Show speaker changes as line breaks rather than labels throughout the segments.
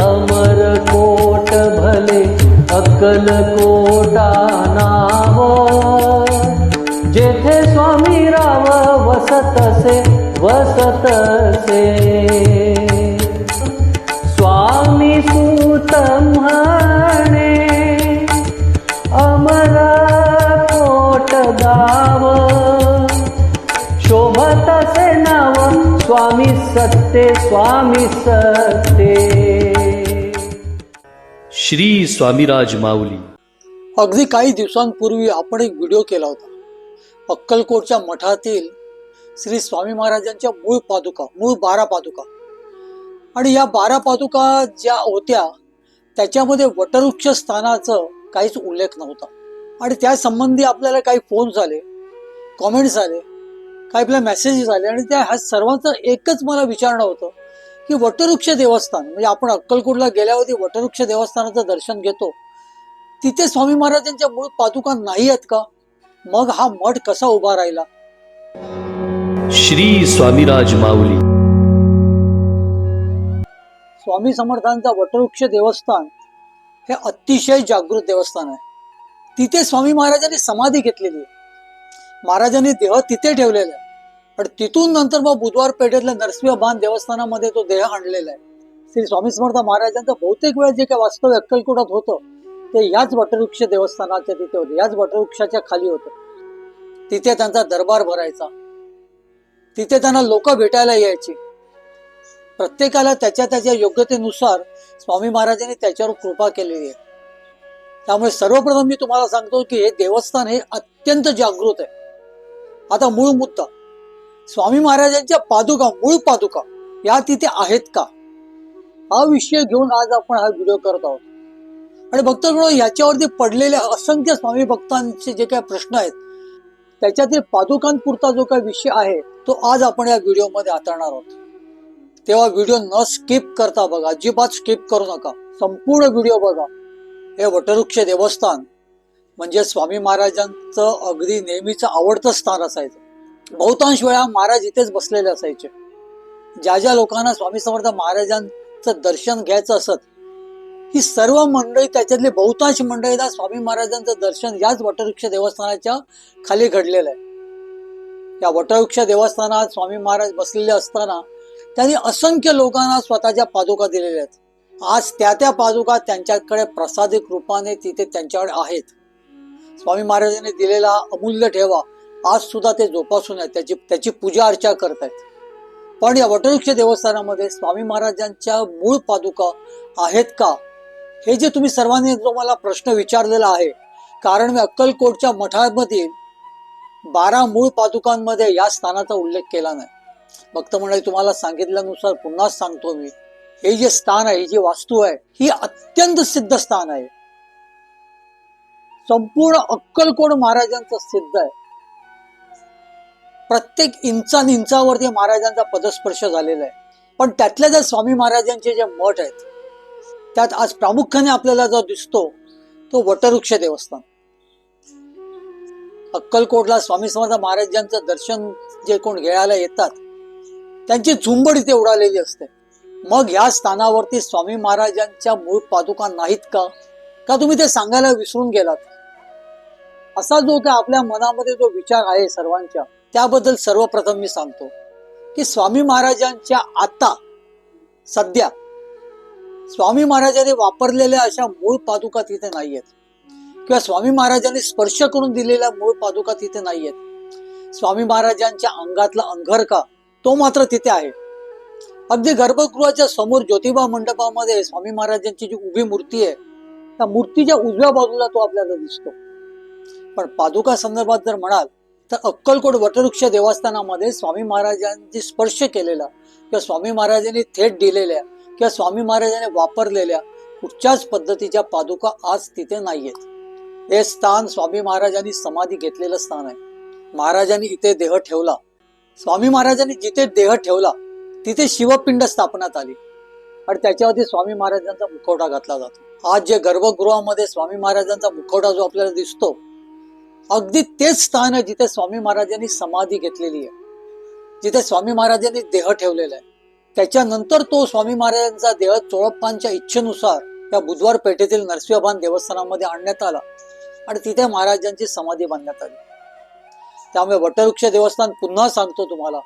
अमर coat भले अक्कल कोटा नाव। जेथे स्वामी राव वसतसे वसतसे स्वामी सूत म्हणे अमर कोट गाव। शोभतसे नाव स्वामी सत्ते स्वामी सत्ते।
श्री स्वामीराज माऊली.
अगदी काही दिवसांपूर्वी आपण एक व्हिडिओ केला होता. अक्कलकोटच्या मठातील श्री स्वामी महाराजांच्या मूळ पादुका मूळ बारा पादुका. आणि या बारा पादुका ज्या होत्या त्याच्यामध्ये वटवृक्ष स्थानाचं काहीच उल्लेख नव्हता. आणि त्या संबंधी आपल्याला काही फोन झाले कॉमेंट्स आले काही आपल्या मेसेजेस आले आणि त्या ह्या सर्वांचं एकच मला विचारणं होतं की वटवृक्ष देवस्थान म्हणजे आपण अक्कलकोटला गेल्यावरती वटवृक्ष देवस्थानाचं दर्शन घेतो. तिथे स्वामी महाराजांच्या मूळ पादुका नाही आहेत का? मग हा मठ कसा उभा राहिला?
श्री स्वामीराज माऊली.
स्वामी समर्थांचा वटवृक्ष देवस्थान हे अतिशय जागृत देवस्थान आहे. तिथे स्वामी महाराजांनी समाधी घेतलेली आहे. महाराजांनी देह तिथे ठेवलेला आहे. पण तिथून नंतर मग बुधवार पेठेतल्या नरसिंह बांध देवस्थानामध्ये तो देह आणलेला आहे. श्री स्वामी समर्थ महाराजांचं बहुतेक वेळ जे काही वास्तव अक्कलकोटात होतं ते याच वटवृक्ष देवस्थानाच्या तिथे होते याच वटवृक्षाच्या खाली होतं. तिथे त्यांचा दरबार भरायचा. तिथे त्यांना लोक भेटायला यायची. प्रत्येकाला त्याच्या त्याच्या योग्यतेनुसार स्वामी महाराजांनी त्याच्यावर कृपा केलेली आहे. त्यामुळे सर्वप्रथम मी तुम्हाला सांगतो की हे देवस्थान हे अत्यंत जागृत आहे. आता मूळ मुद्दा स्वामी महाराजांच्या पादुका मूळ पादुका या तिथे आहेत का? हा विषय घेऊन आज आपण हा व्हिडिओ करत आहोत. आणि भक्त याच्यावरती पडलेल्या असंख्य स्वामी भक्तांचे जे काही प्रश्न आहेत त्याच्यातील पादुकांपुरता जो काही विषय आहे तो आज आपण या व्हिडिओमध्ये हाताळणार आहोत. तेव्हा व्हिडिओ न स्किप करता बघा अजिबात स्किप करू नका. संपूर्ण व्हिडिओ बघा. हे वटवृक्ष देवस्थान म्हणजे स्वामी महाराजांचं अगदी नेहमीचं आवडतं स्थान असायचं. बहुतांश वेळा महाराज इथेच बसलेले असायचे. ज्या ज्या लोकांना स्वामी समर्थ महाराजांचं दर्शन घ्यायचं असत ही सर्व मंडळी त्याच्यातली बहुतांश मंडळीला स्वामी महाराजांचं दर्शन याच वटवृक्ष देवस्थानाच्या खाली घडलेलं आहे. या वटवृक्ष देवस्थानात स्वामी महाराज बसलेले असताना त्यांनी असंख्य लोकांना स्वतःच्या पादुका दिलेल्या आहेत. आज त्या त्या पादुका त्यांच्याकडे प्रसादिक रूपाने तिथे त्यांच्याकडे आहेत. स्वामी महाराजांनी दिलेला अमूल्य ठेवा आज सुद्धा ते जोपासून आहेत त्याची त्याची पूजा अर्चा करतायत. पण या वटवृक्ष देवस्थानामध्ये स्वामी महाराजांच्या मूळ पादुका आहेत का? हे जे तुम्ही सर्वांनी जो मला प्रश्न विचारलेला आहे कारण मी अक्कलकोटच्या मठामधील बारा मूळ पादुकांमध्ये या स्थानाचा उल्लेख केला नाही. भक्त मंडळी तुम्हाला सांगितल्यानुसार पुन्हा सांगतो मी. हे जे स्थान आहे ही जी वास्तू आहे ही अत्यंत सिद्ध स्थान आहे. संपूर्ण अक्कलकोट महाराजांचं सिद्ध आहे. प्रत्येक इंचान इंचावरती महाराजांचा पदस्पर्श झालेला आहे. पण त्यातल्या ज्या स्वामी महाराजांचे जे मठ आहेत त्यात आज प्रामुख्याने आपल्याला जो दिसतो तो वटवृक्ष देवस्थान. अक्कलकोटला स्वामी समर्थ महाराजांचं दर्शन जे कोण घ्यायला येतात त्यांची झुंबड इथे उडालेली असते. मग या स्थानावरती स्वामी महाराजांच्या मूळ पादुका नाहीत का? का तुम्ही ते सांगायला विसरून गेलात? असा जो काय आपल्या मनामध्ये जो विचार आहे सर्वांच्या त्याबद्दल सर्वप्रथम मी सांगतो की स्वामी महाराजांच्या आता सध्या स्वामी महाराजांनी वापरलेल्या अशा मूळ पादुका तिथे नाहीयेत. किंवा स्वामी महाराजांनी स्पर्श करून दिलेल्या मूळ पादुका तिथे नाहीयेत. स्वामी महाराजांच्या अंगातला अंगरका तो मात्र तिथे आहे. अगदी गर्भगृहाच्या समोर ज्योतिबा मंडपामध्ये स्वामी महाराजांची जी उभी मूर्ती आहे त्या मूर्तीच्या उजव्या बाजूला तो आपल्याला दिसतो. पण पादुका संदर्भात जर म्हणाल तर अक्कलकोट वटवृक्ष देवस्थानामध्ये स्वामी महाराजांची स्पर्श केलेला किंवा स्वामी महाराजांनी थेट दिलेल्या किंवा स्वामी महाराजांनी वापरलेल्या कुठच्याच पद्धतीच्या पादुका आज तिथे नाहीयेत. हे स्थान स्वामी महाराजांनी समाधी घेतलेलं स्थान आहे. महाराजांनी इथे देह ठेवला. स्वामी महाराजांनी जिथे देह ठेवला तिथे शिवपिंड स्थापनात आली. आणि त्याच्यावरती स्वामी महाराजांचा मुखवटा घातला जातो. आज जे गर्भगृहामध्ये स्वामी महाराजांचा मुखवटा जो आपल्याला दिसतो अगदी तेच स्थान आहे जिथे स्वामी महाराजांनी समाधी घेतलेली आहे. जिथे स्वामी महाराजांनी देह ठेवलेला आहे. त्याच्यानंतर तो स्वामी महाराजांचा देह चोळप्पांच्या इच्छेनुसार त्या बुधवार पेठेतील नरसिंहभान देवस्थानामध्ये आणण्यात आला आणि तिथे महाराजांची समाधी बांधण्यात आली. त्यामुळे वटवृक्ष देवस्थान पुन्हा सांगतो तुम्हाला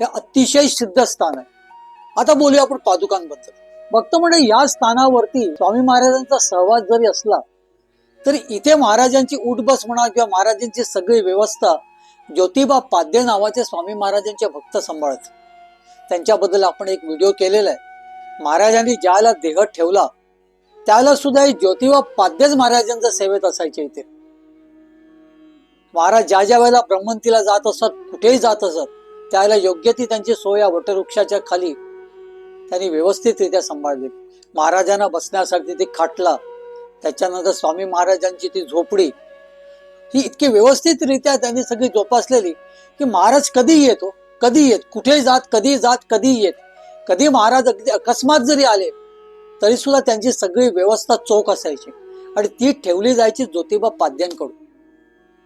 हे अतिशय सिद्ध स्थान आहे. आता बोलूया आपण पादुकांबद्दल. भक्त म्हणजे या स्थानावरती स्वामी महाराजांचा सहवास जरी असला तरी इथे महाराजांची उठबस म्हणा किंवा महाराजांची सगळी व्यवस्था ज्योतिबा पाद्य नावाचे स्वामी महाराजांचे भक्त सांभाळत. त्यांच्याबद्दल आपण एक व्हिडिओ केलेला आहे. महाराजांनी ज्याला देह ठेवला त्याला सुद्धा ज्योतिबा पाद्यच महाराजांच्या सेवेत असायचे इथे. महाराज ज्या ज्या वेळेला ब्रह्मंतीला जात असत कुठेही जात असत त्यावेळेला योग्य ती त्यांची सोय या वटवृक्षाच्या खाली त्यांनी व्यवस्थितरित्या सांभाळली. महाराजांना बसण्यासाठी ते खाटला त्याच्यानंतर स्वामी महाराजांची ती झोपडी ही इतकी व्यवस्थितरित्या त्यांनी सगळी जोपासलेली की महाराज कधी येतो कधी येत कुठे जात कधी जात कधी येत. कधी महाराज अगदी अकस्मात जरी आले तरी सुद्धा त्यांची सगळी व्यवस्था चोख असायची आणि ती ठेवली जायची ज्योतिबा पाद्यांकडून.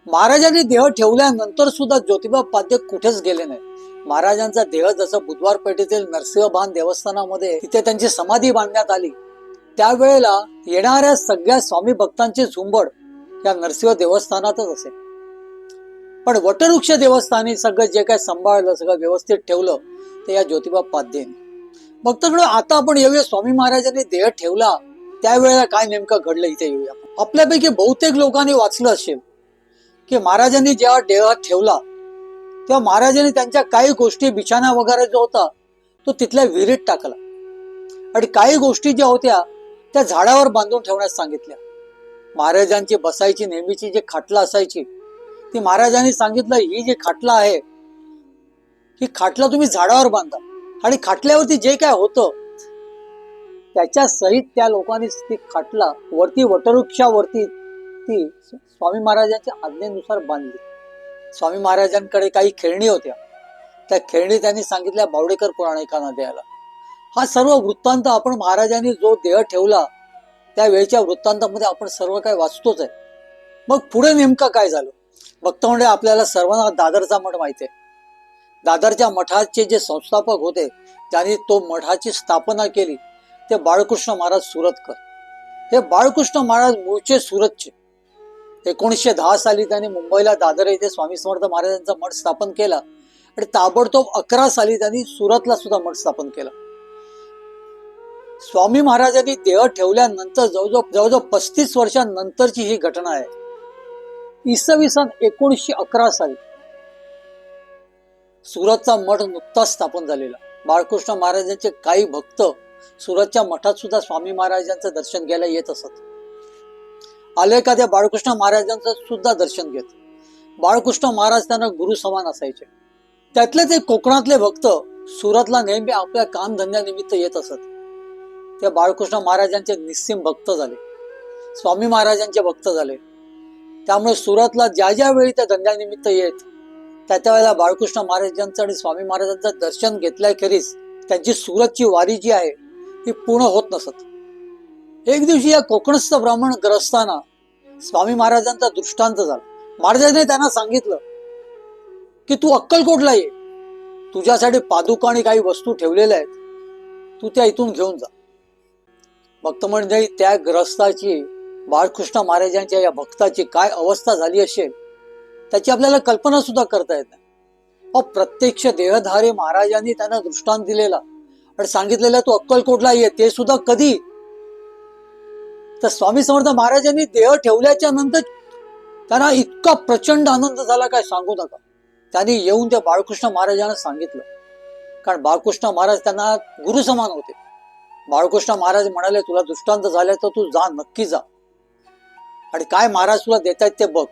महाराजांनी देह ठेवल्यानंतर सुद्धा ज्योतिबा पाद्य कुठेच गेले नाही महाराजांचा देह जसं बुधवार पेठेतील नरसिंहभान देवस्थानामध्ये तिथे त्यांची समाधी बांधण्यात आली. त्यावेळेला येणाऱ्या सगळ्या स्वामी भक्तांची झुंबड या नरसिंह देवस्थानातच असेल. पण वटवृक्ष देवस्थानी सगळं जे काय सांभाळलं सगळं व्यवस्थित ठेवलं ते या ज्योतिबा पाद्येने भक्तकडे आता आपण येऊया. स्वामी महाराजांनी देह ठेवला. त्यावेळेला काय नेमकं घडलं इथे येऊया आपल्यापैकी बहुतेक लोकांनी वाचलं असेल की महाराजांनी जेव्हा देह ठेवला तेव्हा महाराजांनी त्यांच्या काही गोष्टी बिछाना वगैरे जो होता तो तिथल्या विहिरीत टाकला. आणि काही गोष्टी ज्या होत्या त्या झाडावर बांधून ठेवण्यास सांगितल्या. महाराजांची बसायची नेहमीची जी खाटला असायची ती महाराजांनी सांगितलं ही जी खाटला आहे ही खाटला तुम्ही झाडावर बांधा. आणि खाटल्यावरती जे काय होतं त्याच्या सहित त्या लोकांनी ती खाटला वरती वटवृक्षावरती ती स्वामी महाराजांच्या आज्ञेनुसार बांधली. स्वामी महाराजांकडे काही खेळणी होत्या. त्या खेळणी त्यांनी सांगितल्या बावडेकर पुराणिकांना द्यायला. हा सर्व वृत्तांत आपण महाराजांनी जो देह ठेवला त्या वेळच्या वृत्तांतामध्ये आपण सर्व काय वाचतोच आहे. मग पुढे नेमकं काय झालं? भक्त म्हणजे आपल्याला सर्वांना दादरचा मठ माहिती आहे. दादरच्या मठाचे जे संस्थापक होते त्यांनी तो मठाची स्थापना केली. ते बाळकृष्ण महाराज सुरतकर. हे बाळकृष्ण महाराज मूळचे सुरतचे. एकोणीसशे दहा साली त्यांनी मुंबईला दादर येथे स्वामी समर्थ महाराजांचा मठ स्थापन केला आणि ताबडतोब अकरा साली त्यांनी सुरतला सुद्धा मठ स्थापन केला. स्वामी महाराजांनी देह ठेवल्यानंतर जवळजवळ जवळजवळ पस्तीस वर्षांनंतरची ही घटना आहे. इसवी सन एकोणीसशे अकरा साली सुरतचा मठ नुकताच स्थापन झालेला. बाळकृष्ण महाराजांचे काही भक्त सुरतच्या मठात सुद्धा स्वामी महाराजांचं दर्शन घ्यायला येत असत. आले का त्या बाळकृष्ण महाराजांचं सुद्धा दर्शन घेत. बाळकृष्ण महाराज त्यांना गुरु समान असायचे. त्यातले ते कोकणातले भक्त सुरतला नेहमी आपल्या कामधंद्यानिमित्त येत असत. ते बाळकृष्ण महाराजांचे निस्सीम भक्त झाले. स्वामी महाराजांचे भक्त झाले. त्यामुळे सुरतला ज्या ज्या वेळी त्या धंद्यानिमित्त येत त्या त्या वेळेला बाळकृष्ण महाराजांचं आणि स्वामी महाराजांचं दर्शन घेतल्याखेरीज त्यांची सुरतची वारी जी आहे ती पूर्ण होत नसत. एक दिवशी या कोकणस्थ ब्राह्मण ग्रस्ताना स्वामी महाराजांचा दृष्टांत झाला. महाराजांनी त्यांना सांगितलं की तू अक्कलकोटला ये. तुझ्यासाठी पादुका आणि काही वस्तू ठेवलेल्या आहेत. तू त्या इथून घेऊन जा. भक्त म्हणजे त्या ग्रस्ताची बाळकृष्ण महाराजांच्या या भक्ताची काय अवस्था झाली असेल त्याची आपल्याला कल्पना सुद्धा करता येत नाही. अ प्रत्यक्ष देहधारे महाराजांनी त्यांना दृष्टांत दिलेला आणि सांगितलेला तू अक्कलकोटला ये ते सुद्धा कधी? तर स्वामी समर्थ महाराजांनी देह ठेवल्याच्या नंतर त्यांना इतका प्रचंड आनंद झाला काय सांगू नका. त्यांनी येऊन त्या बाळकृष्ण महाराजांना सांगितलं. कारण बाळकृष्ण महाराज त्यांना गुरु समान होते. बाळकृष्ण महाराज म्हणाले तुला दृष्टांत झाले तर तू जा नक्की जा. आणि काय महाराज तुला देत आहेत ते बघ.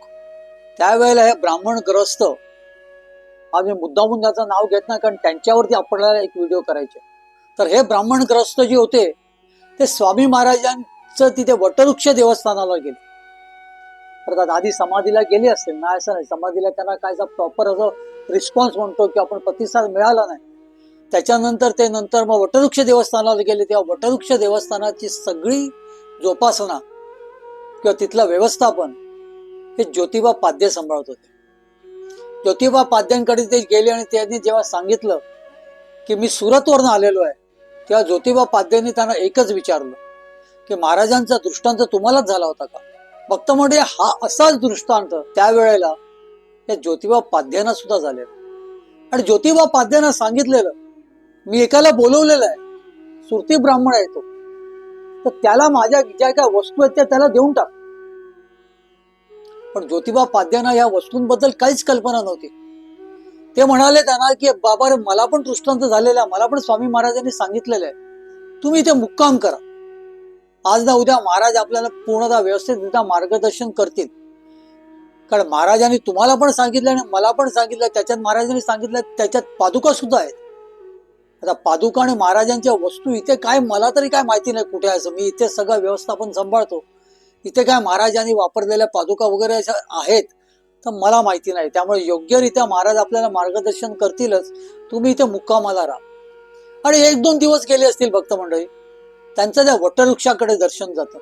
त्यावेळेला हे ब्राह्मण ग्रस्त आम्ही मुद्दामून त्याचं नाव घेत नाही कारण त्यांच्यावरती आपल्याला एक व्हिडिओ करायचे. तर हे ब्राह्मण ग्रस्त जे होते ते स्वामी महाराजांचं तिथे वटवृक्ष देवस्थानाला गेले. अर्थात आधी समाधीला गेले असतील नाही असं नाही. समाधीला त्यांना काय प्रॉपर असं रिस्पॉन्स म्हणतो की आपण प्रतिसाद मिळाला नाही. त्याच्यानंतर ते नंतर मग वटवृक्ष देवस्थानाला गेले तेव्हा वटवृक्ष देवस्थानाची सगळी जोपासना किंवा तिथलं व्यवस्थापन हे ज्योतिबा पाद्य सांभाळत होते. ज्योतिबा पाद्यांकडे ते गेले आणि त्यांनी जेव्हा सांगितलं की मी सुरतवरनं आलेलो आहे तेव्हा ज्योतिबा पाद्यांनी त्यांना एकच विचारलं की महाराजांचा दृष्टांत तुम्हालाच झाला होता का? भक्त म्हणजे हा असाच दृष्टांत त्यावेळेला या ज्योतिबा पाद्यांना सुद्धा झालेला. आणि ज्योतिबा पाद्यांना सांगितलेलं मी एकाला बोलवलेलं आहे. सुरती ब्राह्मण आहे तो. तर त्याला माझ्या ज्या काय वस्तू आहेत त्या त्याला देऊन टाक. पण ज्योतिबा पाद्यांना या वस्तूंबद्दल काहीच कल्पना नव्हती. ते म्हणाले त्यांना की बाबा रे मला पण दृष्टांत झालेला आहे. मला पण स्वामी महाराजांनी सांगितलेलं आहे. तुम्ही इथे मुक्काम करा. आज ना उद्या महाराज आपल्याला पूर्णतः व्यवस्थितरित्या मार्गदर्शन करतील. कारण महाराजांनी तुम्हाला पण सांगितलं आणि मला पण सांगितलं. त्याच्यात महाराजांनी सांगितलं. त्याच्यात पादुका सुद्धा आहेत. आता पादुका आणि महाराजांच्या वस्तू इथे काय मला तरी काय माहिती नाही कुठे आहे. असं मी इथे सगळं व्यवस्थापन सांभाळतो. इथे काय महाराजांनी वापरलेल्या पादुका वगैरे अशा आहेत तर मला माहिती नाही. त्यामुळे योग्यरित्या महाराज आपल्याला मार्गदर्शन करतीलच. तुम्ही इथे मुक्कामाला राहा. आणि एक दोन दिवस गेले असतील भक्त मंडळी त्यांचं त्या वटवृक्षाकडे दर्शन जातं.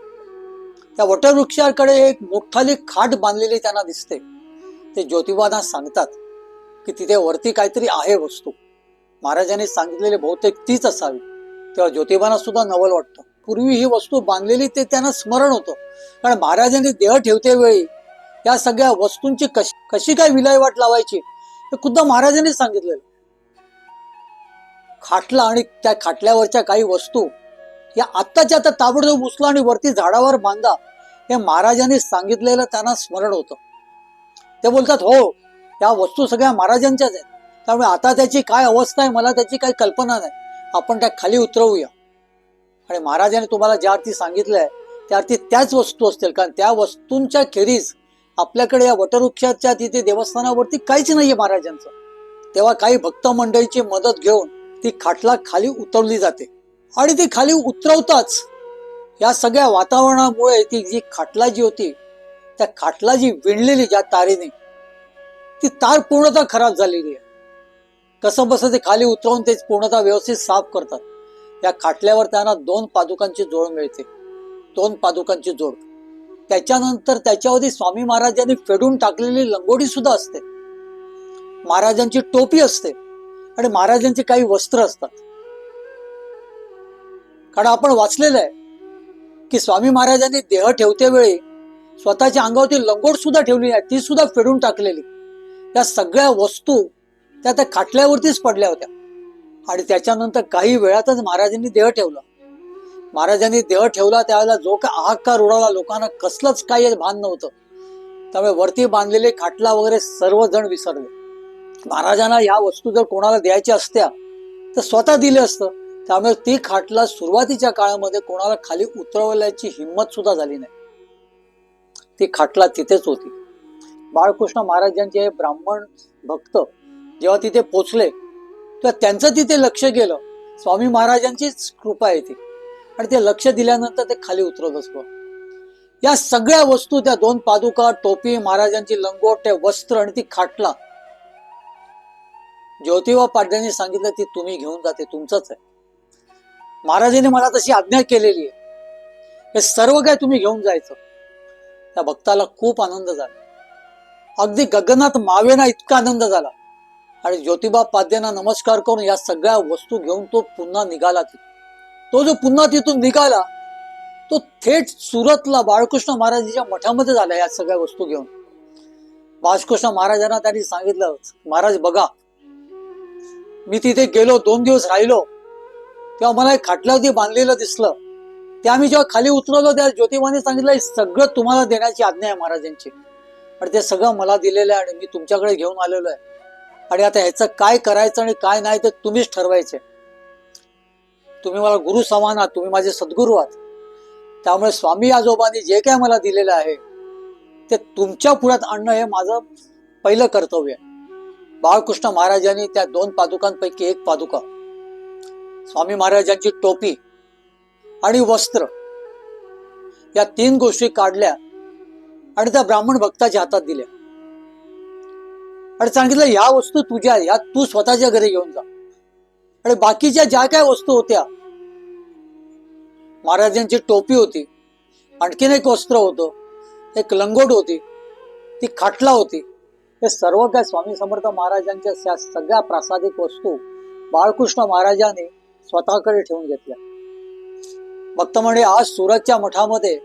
त्या वटवृक्षाकडे एक मोठाली खाट बांधलेली त्यांना दिसते. ते ज्योतिबांना सांगतात की तिथे वरती काहीतरी आहे वस्तू. महाराजांनी सांगितलेले बहुतेक तीच असावी. तेव्हा ज्योतिबांना सुद्धा नवल वाटतं. पूर्वी ही वस्तू बांधलेली ते त्यांना स्मरण होतं. कारण महाराजांनी देह ठेवते वेळी या सगळ्या वस्तूंची कशी कशी काय विलयवाट लावायची हे खुद्द महाराजांनी सांगितलेलं. खाटला आणि त्या खाटल्यावरच्या काही वस्तू या आत्ताच्या आता ताबडतोब उचला आणि वरती झाडावर बांधा हे महाराजांनी सांगितलेलं त्यांना स्मरण होतं. ते बोलतात हो या वस्तू सगळ्या महाराजांच्याच आहेत. त्यामुळे आता त्याची काय अवस्था आहे मला त्याची काही कल्पना नाही. आपण त्या खाली उतरवूया. आणि महाराजांनी तुम्हाला ज्या अर्थी सांगितलंय त्या अर्थी त्याच वस्तू असतील. कारण त्या वस्तूंच्या खेरीज आपल्याकडे या वटवृक्षाच्या तिथे देवस्थानावरती काहीच नाहीये महाराजांचं. तेव्हा काही भक्त मंडळीची मदत घेऊन ती खाटला खाली उतरली जाते. आणि ती खाली उतरवताच या सगळ्या वातावरणामुळे ती जी खाटला जी होती त्या खाटला जी विणलेली ज्या तारेने ती तार पूर्णतः खराब झालेली आहे. कसं बसं ते खाली उतरवून ते पूर्णतः व्यवस्थित साफ करतात. या खाटल्यावर त्यांना दोन पादुकांची जोड मिळते. दोन पादुकांची जोड. त्याच्यानंतर त्याच्यावरती स्वामी महाराजांनी फेडून टाकलेली लंगोटी सुद्धा असते. महाराजांची टोपी असते आणि महाराजांची काही वस्त्र असतात. कारण आपण वाचलेलं आहे की स्वामी महाराजांनी देह ठेवते वेळी स्वतःच्या अंगावरती लंगोट सुद्धा ठेवली आहे ती सुद्धा फेडून टाकलेली. या सगळ्या वस्तू त्या त्या खाटल्यावरतीच पडल्या होत्या. आणि त्याच्यानंतर काही वेळातच महाराजांनी देह ठेवला. महाराजांनी देह ठेवला त्यावेळेला जो का हाहाकार उडाला लोकांना कसलंच काही भान नव्हतं. त्यामुळे वरती बांधलेले खाटला वगैरे सर्वजण विसरले. महाराजांना या वस्तू जर कोणाला द्यायच्या असत्या तर स्वतः दिले असतं. त्यामुळे ती खाटला सुरुवातीच्या काळामध्ये कोणाला खाली उतरवल्याची हिंमत सुद्धा झाली नाही. ती खाटला तिथेच होती. बाळकृष्ण महाराजांचे हे ब्राह्मण भक्त जेव्हा तिथे पोचले तेव्हा त्यांचं तिथे लक्ष गेलं. स्वामी महाराजांचीच कृपा आहे ती. आणि ते लक्ष दिल्यानंतर ते खाली उतरत असतो. या सगळ्या वस्तू त्या दोन पादुका टोपी महाराजांची लंगोट ते वस्त्र आणि ती खाटला. ज्योतिबा पाड्यांनी सांगितलं ती तुम्ही घेऊन जाते तुमचंच आहे. महाराजांनी मला तशी आज्ञा केलेली आहे. हे सर्व काय तुम्ही घेऊन जायचं? त्या भक्ताला खूप आनंद झाला. अगदी गगनात मावेना इतका आनंद झाला. आणि ज्योतिबा पाद्यांना नमस्कार करून या सगळ्या वस्तू घेऊन तो पुन्हा निघाला तिथून. तो जो पुन्हा तिथून निघाला तो थेट सुरतला बाळकृष्ण महाराजांच्या मठामध्ये झाला या सगळ्या वस्तू घेऊन. बाळकृष्ण महाराजांना त्यांनी सांगितलं महाराज बघा मी तिथे गेलो दोन दिवस राहिलो तेव्हा मला एक खाटल्यावरती बांधलेलं दिसलं. ते आम्ही जेव्हा खाली उतरवलो त्या ज्योतिबाने सांगितलं "हे सगळं तुम्हाला देण्याची आज्ञा आहे महाराजांची. आणि ते सगळं मला दिलेलं आहे आणि मी तुमच्याकडे घेऊन आलेलो आहे. आणि आता ह्याचं काय करायचं आणि काय नाही ते तुम्हीच ठरवायचे. तुम्ही मला गुरु समान आहात तुम्ही माझे सद्गुरू आहात. त्यामुळे स्वामी आजोबांनी जे काय मला दिलेलं आहे ते तुमच्या पुढ्यात आणणं हे माझं पहिलं कर्तव्य आहे. बाळकृष्ण महाराजांनी त्या दोन पादुकांपैकी एक पादुका स्वामी महाराजांची टोपी आणि वस्त्र या तीन गोष्टी काढल्या आणि त्या ब्राह्मण भक्ताच्या हातात दिल्या. आणि सांगितलं ह्या वस्तू तुझ्या ह्या तू स्वतःच्या घरी घेऊन जा. आणि बाकीच्या ज्या काय वस्तू होत्या महाराजांची टोपी होती आणखीन एक वस्त्र होतं एक लंगोट होती ती खाटला होती. हे सर्व काय स्वामी समर्थ महाराजांच्या त्या सगळ्या प्रासादिक वस्तू बाळकृष्ण महाराजांनी स्वतःकडे ठेवून घेतल्या. भक्त म्हणे आज सुरतच्या मठामध्ये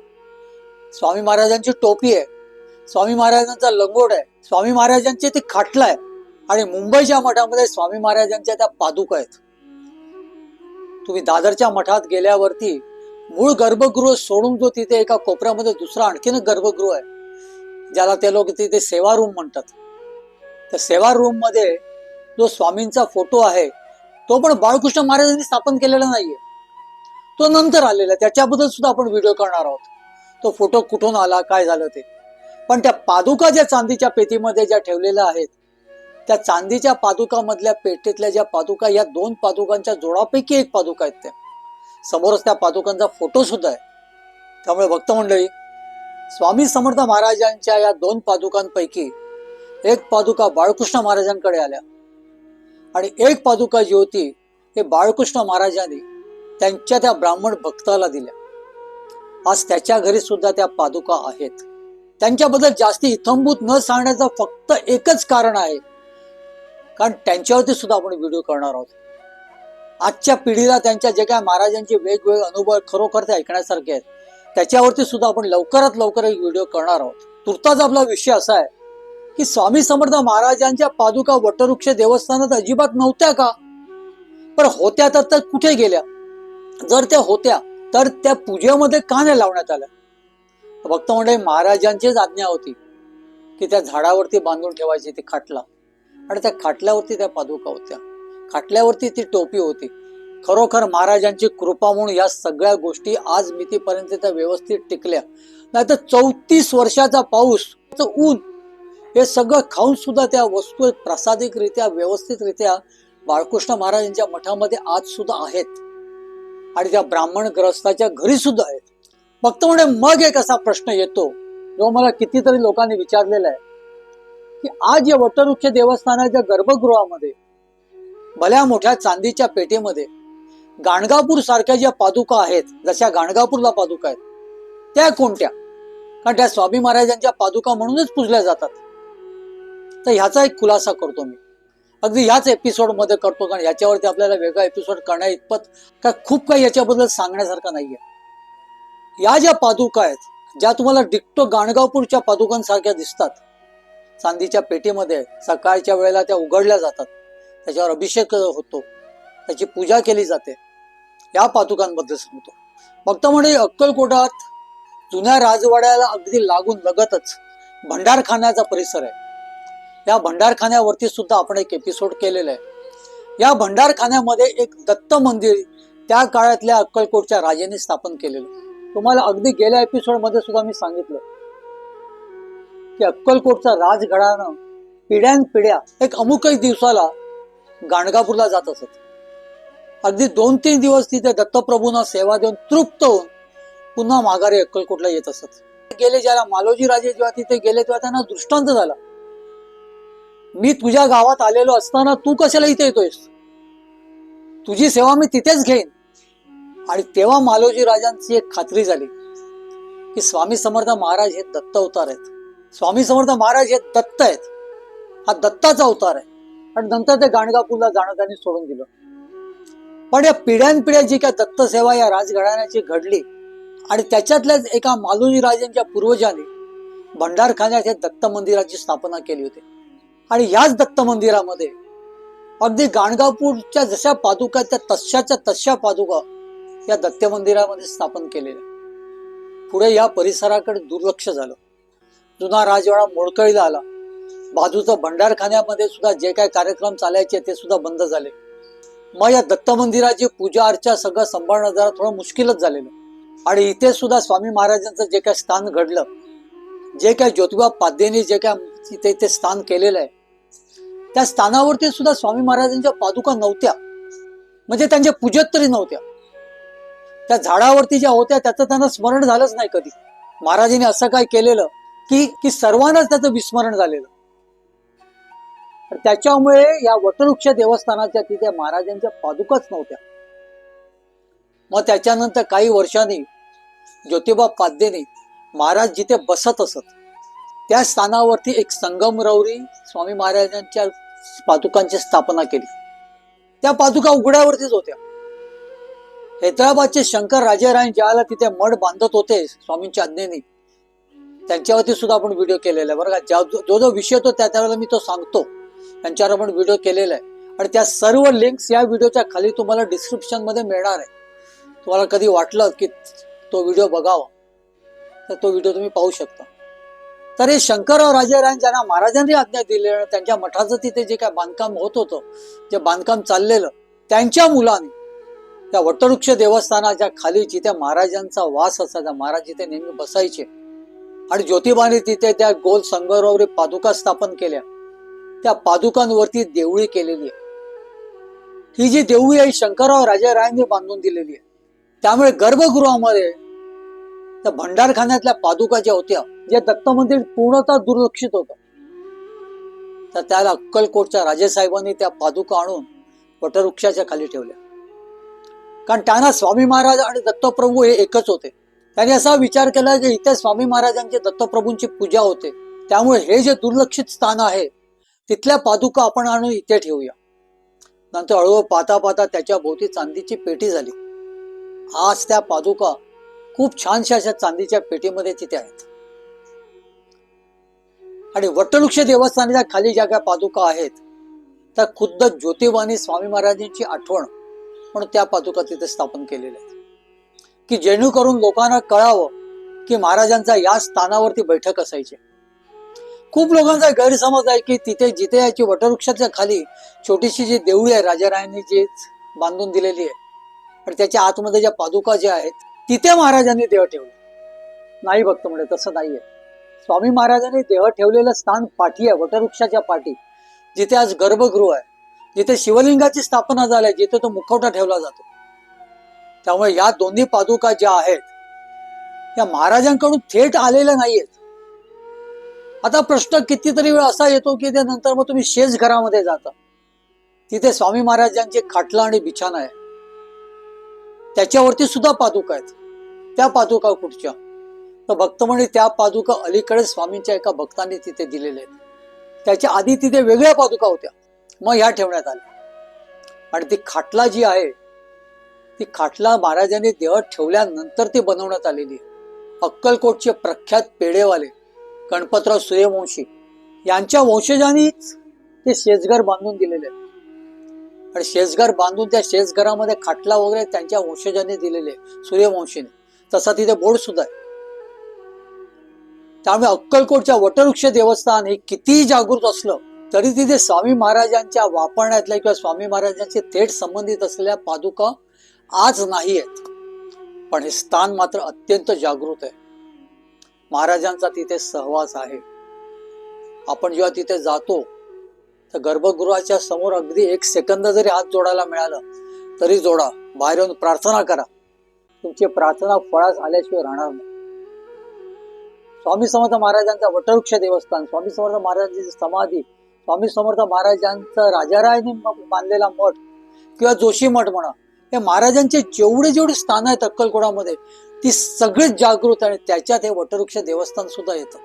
स्वामी महाराजांची टोपी आहे. स्वामी महाराजांचा लंगोट आहे. स्वामी महाराजांचे ते खाटला आहे. आणि मुंबईच्या मठामध्ये स्वामी महाराजांच्या त्या पादुका आहेत. तुम्ही दादरच्या मठात गेल्यावरती मूळ गर्भगृह सोडून जो तिथे एका कोपऱ्यामध्ये दुसरा आणखीन गर्भगृह आहे ज्याला ते लोक तिथे सेवा रूम म्हणतात. त्या सेवा रूममध्ये जो स्वामींचा फोटो आहे तो पण बाळकृष्ण महाराजांनी स्थापन केलेला नाहीये. तो नंतर आलेला आहे. त्याच्याबद्दल सुद्धा आपण व्हिडिओ करणार आहोत. तो फोटो कुठून आला काय झालं ते. पण त्या पादुका ज्या चांदीच्या पेटीमध्ये ज्या ठेवलेल्या आहेत त्या चांदीच्या पादुका मधल्या पेटीतल्या ज्या पादुका या दोन पादुकांच्या जोडापैकी एक पादुका आहेत त्या. समोरच त्या पादुकांचा फोटो सुद्धा आहे. त्यामुळे भक्त मंडळी स्वामी समर्थ महाराजांच्या या दोन पादुकांपैकी एक पादुका बाळकृष्ण महाराजांकडे आल्या आणि एक पादुका जी होती हे बाळकृष्ण महाराजांनी त्यांच्या त्या ब्राह्मण भक्ताला दिल्या. आज त्याच्या घरी सुद्धा त्या पादुका आहेत. त्यांच्याबद्दल जास्ती इथंभूत न सांगण्याचं फक्त एकच कारण आहे. कारण त्यांच्यावरती सुद्धा आपण व्हिडिओ करणार आहोत. आजच्या पिढीला त्यांच्या जे काय महाराजांचे वेगवेगळे अनुभव खरोखर ते ऐकण्यासारखे आहेत त्याच्यावरती सुद्धा आपण लवकरात लवकर एक व्हिडिओ करणार आहोत. तुर्ताच आपला विषय असा आहे की स्वामी समर्थ महाराजांच्या पादुका वटवृक्ष देवस्थानात अजिबात नव्हत्या का? पण होत्या तर कुठे गेल्या? जर त्या होत्या तर त्या पूजेमध्ये का नाही लावण्यात आल्या? भक्त म्हणजे महाराजांचीच आज्ञा होती की त्या झाडावरती बांधून ठेवायची ती खाटला. आणि त्या खाटल्यावरती त्या पादुका होत्या. खाटल्यावरती ती टोपी होती. खरोखर महाराजांची कृपा म्हणून या सगळ्या गोष्टी आज मितीपर्यंत त्या व्यवस्थित टिकल्या. नाही तर चौतीस वर्षाचा पाऊस ऊन हे सगळं खाऊन सुद्धा त्या वस्तू प्रसादिकरित्या व्यवस्थितरित्या बाळकृष्ण महाराजांच्या मठामध्ये आज सुद्धा आहेत. आणि त्या ब्राह्मण ग्रस्ताच्या घरी सुद्धा आहेत. फक्त म्हणे मग एक असा प्रश्न येतो जो मला कितीतरी लोकांनी विचारलेला आहे की आज या वटवृक्ष देवस्थानाच्या गर्भगृहामध्ये भल्या मोठ्या चांदीच्या पेटीमध्ये गाणगापूर सारख्या ज्या पादुका आहेत जशा गाणगापूरला पादुका आहेत त्या कोणत्या? कारण त्या स्वामी महाराजांच्या पादुका म्हणूनच पूजल्या जातात. तर ह्याचा एक खुलासा करतो मी. अगदी ह्याच एपिसोडमध्ये करतो कारण याच्यावरती आपल्याला वेगळा एपिसोड करण्या इतपत का खूप काही याच्याबद्दल सांगण्यासारखं नाहीये. या ज्या पादुका आहेत ज्या तुम्हाला डिक्टो गाणगापूरच्या पादुकांसारख्या दिसतात चांदीच्या पेटीमध्ये सकाळच्या वेळेला त्या उघडल्या जातात त्याच्यावर अभिषेक होतो त्याची पूजा केली जाते या पादुकांबद्दल सांगतो. फक्त म्हणजे अक्कलकोटात जुन्या राजवाड्याला अगदी लागून लगतच भंडारखान्याचा परिसर आहे. या भंडारखान्यावरती सुद्धा आपण एक एपिसोड केलेला आहे. या भंडारखान्यामध्ये एक दत्त मंदिर त्या काळातल्या अक्कलकोटच्या राजांनी स्थापन केलेलं तुम्हाला अगदी गेल्या एपिसोडमध्ये सुद्धा मी सांगितलं की अक्कलकोटचा राजघडानं पिढ्यान पिढ्या एक अमुकच दिवसाला गाणगापूरला जात असत. अगदी दोन तीन दिवस तिथे दत्तप्रभूंना सेवा देऊन तृप्त होऊन पुन्हा माघारी अक्कलकोटला येत असत. गेले ज्याला मालोजी राजे जेव्हा तिथे गेले तेव्हा त्यांना दृष्टांत झाला. मी तुझ्या गावात आलेलो असताना तू कशाला इथे येतोयस? तुझी सेवा मी तिथेच घेईन. आणि तेव्हा मालोजी राजांची एक खात्री झाली की स्वामी समर्थ महाराज हे दत्त अवतार आहेत. स्वामी समर्थ महाराज हे दत्त आहेत. हा दत्ताचा अवतार आहे. आणि नंतर ते गाणगापूरला जाणं त्यांनी सोडून दिलं. पण या पिढ्यानपिढ्या जी काय दत्त सेवा या राजघराण्याची घडली आणि त्याच्यातल्याच एका मालोजी राजांच्या पूर्वजाने भंडारखान्यात हे दत्त मंदिराची स्थापना केली होती. आणि याच दत्त मंदिरामध्ये अगदी गाणगापूरच्या जशा पादुका त्या तशाच्या तशा पादुका या दत्त मंदिरामध्ये स्थापन केलेल्या. पुढे या परिसराकडे दुर्लक्ष झालं. जुना राजवाडा मोडकळीला आला. बाजूचं भंडारखान्यामध्ये सुद्धा जे काही कार्यक्रम चालायचे ते सुद्धा बंद झाले. मग या दत्त मंदिराची पूजा अर्चा सगळं सांभाळणं जरा थोडं मुश्किलच झालेलं. आणि इथे सुद्धा स्वामी महाराजांचं जे काही स्थान घडलं जे काही ज्योतिबा पाद्येने जे काय इथे इथे स्थान केलेलं आहे त्या स्थानावरती सुद्धा स्वामी महाराजांच्या पादुका नव्हत्या. म्हणजे त्यांच्या पूजेत तरी नव्हत्या. त्या झाडावरती ज्या होत्या त्याचं त्यांना स्मरण झालंच नाही कधी. महाराजांनी असं काय केलेलं की की सर्वांनाच त्याचं विस्मरण झालेलं. तर त्याच्यामुळे या वटवृक्ष देवस्थानाच्या तिथे महाराजांच्या पादुकाच नव्हत्या. मग त्याच्यानंतर काही वर्षांनी ज्योतिबा पाद्येने महाराज जिथे बसत असत त्या स्थानावरती एक संगमरवरी स्वामी महाराजांच्या पादुकांची स्थापना केली. त्या पादुका उघड्यावरतीच होत्या. हैदराबादचे शंकर राजेराय ज्याला तिथे मठ बांधत होते स्वामींच्या आज्ञेने. त्यांच्यावरती सुद्धा आपण व्हिडिओ केलेला आहे. बरं का? ज्या- जो जो विषय होतो त्या त्यावेळेला मी तो सांगतो. त्यांच्यावर आपण व्हिडिओ केलेला आहे. आणि त्या सर्व लिंक्स या व्हिडिओच्या खाली तुम्हाला डिस्क्रिप्शनमध्ये मिळणार आहे. तुम्हाला कधी वाटलं की तो व्हिडिओ बघावा तर तो व्हिडिओ तुम्ही पाहू शकता. तर हे शंकरराव राजेराय ज्यांना महाराजांनी आज्ञा दिली त्यांच्या मठाचं तिथे जे काय बांधकाम होत होतं जे बांधकाम चाललेलं त्यांच्या मुलाने त्या वटवृक्ष देवस्थानाच्या खाली जिथे महाराजांचा वास असायचा. महाराज जिथे नेहमी बसायचे. आणि ज्योतिबाने तिथे त्या गोल संगमरवरी पादुका स्थापन केल्या. त्या पादुकांवरती देवळी केलेली आहे. ही जी देवळी आहे शंकरराव राजारायांनी बांधून दिलेली आहे. त्यामुळे गर्भगृहामध्ये त्या भंडारखान्यातल्या पादुका ज्या होत्या जे दत्त मंदिर पूर्णतः दुर्लक्षित होतं. तर त्याला अक्कलकोटच्या राजेसाहेबांनी त्या पादुका आणून वटवृक्षाच्या खाली ठेवल्या. कारण त्यांना स्वामी महाराज आणि दत्तप्रभू हे एकच होते. त्यांनी असा विचार केला की इथे स्वामी महाराजांची दत्तप्रभूंची पूजा होते. त्यामुळे हे जे दुर्लक्षित स्थान आहे तिथल्या पादुका आपण आणून इथे ठेवूया. नंतर हळूहळू पाहता पाहता त्याच्या भोवती चांदीची पेटी झाली. आज त्या पादुका खूप छानशा अशा चांदीच्या पेटीमध्ये तिथे आहेत. आणि वटवृक्ष देवस्थानाच्या खाली ज्या काय पादुका आहेत त्या खुद्द ज्योतिबानी स्वामी महाराजांची आठवण म्हणून त्या पादुका तिथे स्थापन केलेल्या आहेत. की जेणेकरून लोकांना कळावं की महाराजांचा या स्थानावरती बैठक असायची. खूप लोकांचा गैरसमज आहे की तिथे जिथे याची वटवृक्षाच्या खाली छोटीशी जी देवळी आहे राजारायांनी जी बांधून दिलेली आहे आणि त्याच्या आतमध्ये ज्या पादुका ज्या आहेत तिथे महाराजांनी देह ठेवले. नाही भक्त म्हणजे तसं नाहीये. स्वामी महाराजांनी देह ठेवलेलं स्थान पाठी आहे वटवृक्षाच्या पाठी जिथे आज गर्भगृह आहे. जिथे शिवलिंगाची स्थापना झाली जिथे तो मुखवटा ठेवला जातो. त्यामुळे या दोन्ही पादुका ज्या आहेत त्या महाराजांकडून थेट आलेल्या नाहीयेत. आता प्रश्न कितीतरी वेळ असा येतो की त्यानंतर मग तुम्ही शेज घरामध्ये जाता. तिथे स्वामी महाराजांचे खाटला आणि बिछाना आहे त्याच्यावरती सुद्धा पादुका आहेत. त्या पादुका कुठच्या? तर भक्त त्या पादुका अलीकडे स्वामींच्या एका भक्तांनी तिथे दिलेल्या आहेत. त्याच्या आधी तिथे वेगळ्या पादुका होत्या. मग ह्या ठेवण्यात आल्या. आणि ती खाटला जी आहे ती खाटला महाराजांनी देह ठेवल्यानंतर ती बनवण्यात आलेली आहे. अक्कलकोटचे प्रख्यात पेढेवाले गणपतराव सूर्यवंशी यांच्या वंशजांनीच ते शेजघर बांधून दिलेले आहे आणि शेजघर बांधून त्या शेजघरामध्ये खाटला वगैरे त्यांच्या वंशजांनी दिलेले सूर्यवंशीने. तसा तिथे बोर्ड सुद्धा आहे. त्यामुळे अक्कलकोटच्या वटवृक्ष देवस्थान हे किती जागृत असलं तरी तिथे स्वामी महाराजांच्या वापरण्यातल्या किंवा स्वामी महाराजांचे थेट संबंधित असलेल्या पादुका आज नाही आहेत. पण हे स्थान मात्र अत्यंत जागृत आहे. महाराजांचा तिथे सहवास आहे. आपण जेव्हा तिथे जातो तर गर्भगृहाच्या समोर अगदी एक सेकंद जरी हात जोडायला मिळालं तरी जोडा बाहेर येऊन प्रार्थना करा. तुमची प्रार्थना फळास आल्याशिवाय राहणार नाही. स्वामी समर्थ महाराजांचा वटवृक्ष देवस्थान स्वामी समर्थ महाराजांची समाधी स्वामी समर्थ महाराजांचं राजारायांनी बांधलेला मठ किंवा जोशी मठ म्हणा हे महाराजांचे जेवढे जेवढे स्थान आहेत अक्कलकोडामध्ये ती सगळीच जागृत आणि त्याच्यात हे वटवृक्ष देवस्थान सुद्धा येतं.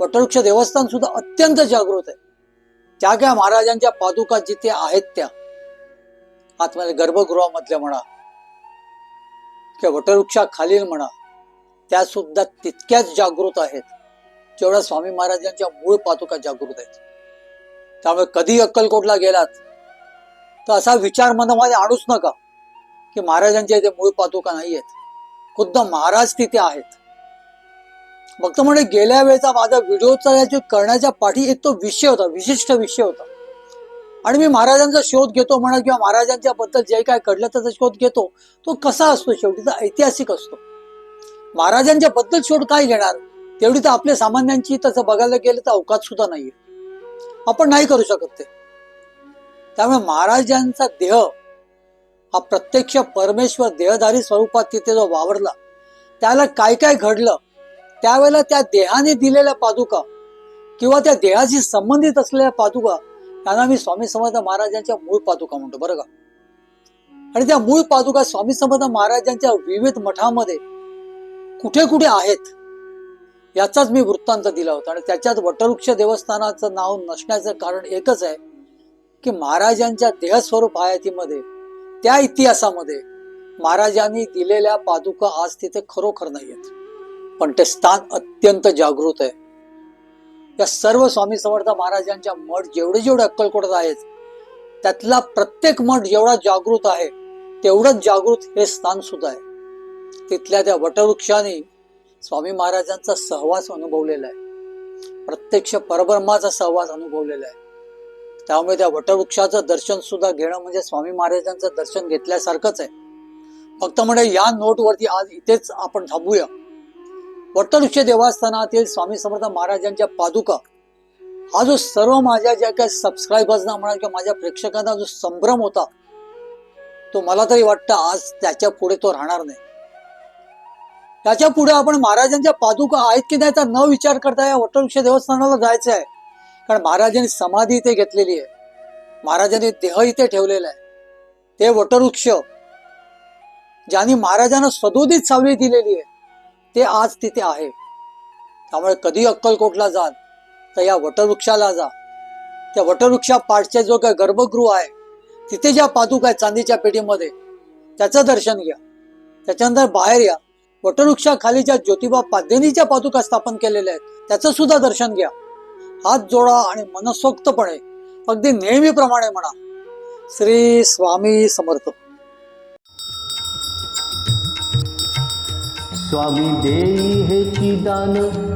वटवृक्ष देवस्थान सुद्धा अत्यंत जागृत आहे. त्या काय महाराजांच्या पादुका जिथे आहेत त्या आतमध्ये गर्भगृहामधल्या म्हणा किंवा वटवृक्षाखालील म्हणा त्या सुद्धा तितक्याच जागृत आहेत जेवढ्या स्वामी महाराजांच्या मूळ पादुका जागृत आहेत. त्यामुळे कधी अक्कलकोटला गेलात तर असा विचार मनामध्ये आणूच नका की महाराजांच्या इथे मूळ पातुका नाही आहेत खुद्द महाराज तिथे आहेत. फक्त म्हणजे गेल्या वेळेचा माझा व्हिडिओचा करण्याच्या पाठी एक तो विषय होता विशिष्ट विषय होता. आणि मी महाराजांचा शोध घेतो म्हणा किंवा महाराजांच्या बद्दल जे काय घडलं त्याचा शोध घेतो तो कसा असतो शेवटी? तर ऐतिहासिक असतो. महाराजांच्या बद्दल शोध काय घेणार? तेवढी तर आपल्या सामान्यांची तसं बघायला गेलं तर अवकाश सुद्धा नाहीये. आपण नाही करू शकत ते. त्यामुळे महाराजांचा देह हा प्रत्यक्ष परमेश्वर देहधारी स्वरूपात तिथे जो वावरला त्याला काय काय घडलं त्यावेळेला त्या देहाने दिलेल्या पादुका किंवा त्या देहाशी संबंधित असलेल्या पादुका त्यांना मी स्वामी समर्थ महाराजांच्या मूळ पादुका म्हणतो बरं का? आणि त्या मूळ पादुका स्वामी समर्थ महाराजांच्या विविध मठामध्ये कुठे कुठे आहेत? याचाच मी वृत्तांत दिला होता. आणि त्याच्यात वटवृक्ष देवस्थानाचं नाव नसण्याचं कारण एकच आहे की महाराजांच्या देहस्वरूप हयातीमध्ये त्या इतिहासामध्ये महाराजांनी दिलेल्या पादुका आज तिथे खरोखर नाहीयेत. पण ते स्थान अत्यंत जागृत आहे. या सर्व स्वामी समर्थ महाराजांच्या मठ जेवढे जेवढे अक्कलकोटात आहेत त्यातला प्रत्येक मठ जेवढा जागृत आहे तेवढंच जागृत हे स्थान सुद्धा आहे. तिथल्या त्या वटवृक्षाने स्वामी महाराजांचा सहवास अनुभवलेला आहे. प्रत्यक्ष परब्रह्माचा सहवास अनुभवलेला आहे. त्यामुळे त्या वटवृक्षाचं दर्शन सुद्धा घेणं म्हणजे स्वामी महाराजांचं दर्शन घेतल्यासारखंच आहे. फक्त म्हणजे या नोटवरती आज इथेच आपण थांबूया. वटवृक्ष देवस्थानातील स्वामी समर्थ महाराजांच्या पादुका हा जो सर्व माझ्या ज्या काही सबस्क्रायबर्सना म्हणा किंवा माझ्या प्रेक्षकांना जो संभ्रम होता तो मला तरी वाटतं आज त्याच्या पुढे तो राहणार नाही. त्याच्या पुढे आपण महाराजांच्या पादुका आहेत की नाही तर न विचार करता या वटवृक्ष देवस्थानाला जायचं आहे कारण महाराजांनी समाधी इथे घेतलेली आहे. महाराजांनी देह इथे ठेवलेला आहे. ते वटवृक्ष ज्यांनी महाराजांना सदोदित सावली दिलेली आहे ते आज तिथे आहे. त्यामुळे कधी अक्कलकोटला जाल तर या वटवृक्षाला जा. त्या वटवृक्षा पाठचे जो काय गर्भगृह आहे तिथे ज्या पादुका आहेत चांदीच्या पेटीमध्ये त्याचं दर्शन घ्या. त्याच्यानंतर बाहेर या. वटवृक्षाखाली ज्या ज्योतिबा पाद्यनीच्या पादुका स्थापन केलेल्या आहेत. त्याचं सुद्धा दर्शन घ्या. हात जोडा आणि मनसोक्तपणे अगदी नेहमीप्रमाणे म्हणा. श्री स्वामी समर्थ.
स्वामी देई हे चिदान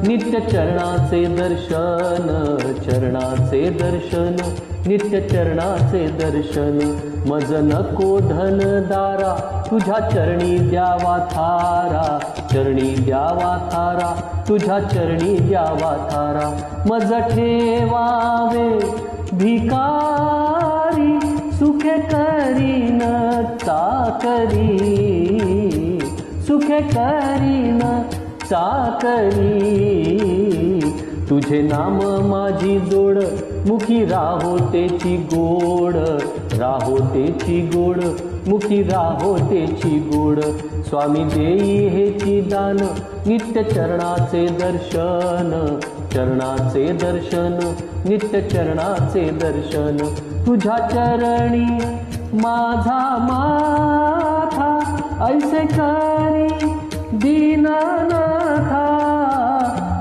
नित्य चरणाचे दर्शन चरणाचे दर्शन नित्य चरणाचे दर्शन. मज नको धन दारा तुझ्या चरणी द्यावा थारा. चरणी द्यावा थारा तुझ्या चरणी द्यावा थारा. मज ठेवावे भिकारी सुखे करीन चाकरी. सुखे करीन चाकरी. तुझे नाम माझी जोड मुखी राहो तेची गोड. राहो तेची गोड मुखी राहो तेची गोड. स्वामी देई हेची दान नित्य चरणाचे दर्शन. चरणाचे दर्शन नित्य चरणाचे दर्शन. तुझ्या चरणी माझा माथा ऐसे करी दीनानाथा.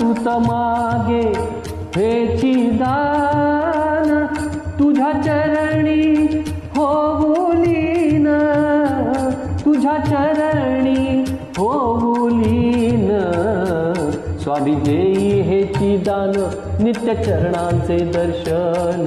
सुत मागे हेची दान तुझ्या चरणी होऊलीन तुझ्या चरणी होऊलीन स्वामी देई हेची दान नित्य चरणांचे दर्शन.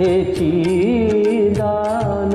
हेची दान